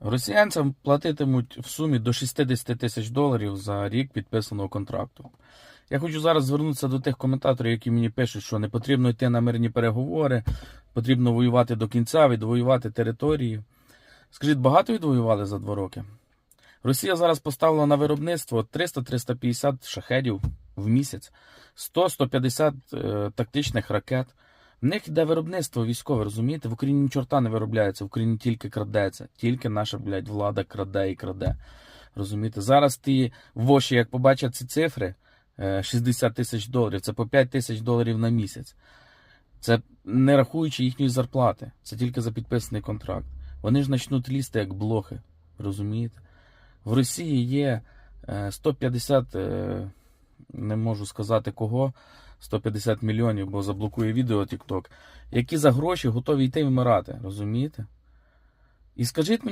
Росіянцям платитимуть в сумі до 60 тисяч доларів за рік підписаного контракту. Я хочу зараз звернутися до тих коментаторів, які мені пишуть, що не потрібно йти на мирні переговори, потрібно воювати до кінця, відвоювати території. Скажіть, багато відвоювали за два роки? Росія зараз поставила на виробництво 300-350 шахедів в місяць, 100-150 е, тактичних ракет. В них йде виробництво військове, розумієте? В Україні чорта не виробляється, в Україні тільки крадеться. Тільки наша, блядь, влада краде і краде. Розумієте? Зараз ті воші, як побачать ці цифри, е, 60 тисяч доларів, це по 5 тисяч доларів на місяць. Це не рахуючи їхньої зарплати. Це тільки за підписаний контракт. Вони ж почнуть лізти як блохи. Розумієте? В Росії є е, 150, е, не можу сказати кого, 150 мільйонів, бо заблокує відео TikTok, які за гроші готові йти вмирати. Розумієте? І скажіть мені.